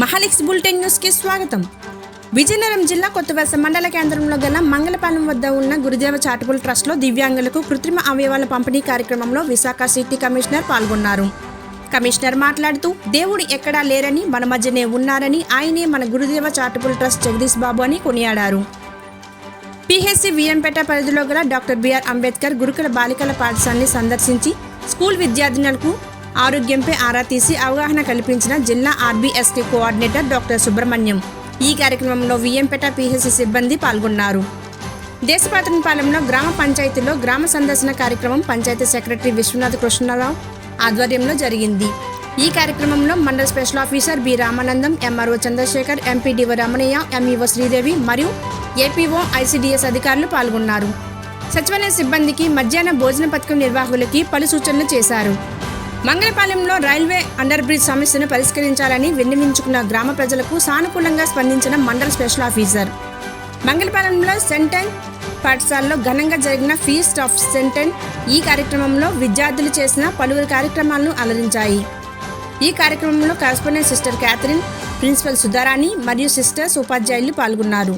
మహాలిక్స్ bulletin న్యూస్కి స్వాగతం. విజయనగరం జిల్లా కొత్తవలస మండల కేంద్రంలో గల మంగళపాలెం వద్ద ఉన్న గురుదేవ చారిటబుల్ ట్రస్ట్లో దివ్యాంగులకు కృత్రిమ అవయవాల పంపిణీ కార్యక్రమంలో విశాఖ సిటీ కమిషనర్ పాల్గొన్నారు. కమిషనర్ మాట్లాడుతూ దేవుడు ఎక్కడా లేరని మన మధ్యనే ఉన్నారని ఆయనే మన గురుదేవ చారిటబుల్ ట్రస్ట్ జగదీష్ బాబు అని కొనియాడారు. పిహెచ్సి విఎంపేట పరిధిలో గల డాక్టర్ బిఆర్ అంబేద్కర్ గురుకుల బాలికల పాఠశాలని సందర్శించి స్కూల్ విద్యార్థినులకు ఆరోగ్యంపై ఆరా తీసి అవగాహన కల్పించిన జిల్లా ఆర్బీఎస్టీ కోఆర్డినేటర్ డాక్టర్ సుబ్రహ్మణ్యం. ఈ కార్యక్రమంలో విఎంపేట పిహెచ్సి సిబ్బంది పాల్గొన్నారు. దేశపాత్రపాలెంలో గ్రామ పంచాయతీలో గ్రామ సందర్శన కార్యక్రమం పంచాయతీ సెక్రటరీ విశ్వనాథ్ కృష్ణరావు ఆధ్వర్యంలో జరిగింది. ఈ కార్యక్రమంలో మండల special officer B Ramanandam MRO Chandrasekhar MPDO Ramanaiah MEO Sridevi మరియు ఏపీఓ ఐసీడీఎస్ అధికారులు పాల్గొన్నారు. సచివాలయ సిబ్బందికి మధ్యాహ్న భోజన పథకం నిర్వాహకులకి పలు సూచనలు చేశారు. మంగళపాలెంలో రైల్వే అండర్ బ్రిడ్జ్ సమస్యను పరిష్కరించాలని విన్నవించుకున్న గ్రామ ప్రజలకు సానుకూలంగా స్పందించిన మండల స్పెషల్ ఆఫీసర్. మంగళపాలెంలో సెంటెన్ పాఠశాలలో ఘనంగా జరిగిన ఫీస్ట్ ఆఫ్ సెంటెన్ ఈ కార్యక్రమంలో విద్యార్థులు చేసిన పలువురు కార్యక్రమాలను అలరించాయి. ఈ కార్యక్రమంలో correspondent sister Catherine principal Sudharani మరియు సిస్టర్స్ ఉపాధ్యాయులు పాల్గొన్నారు.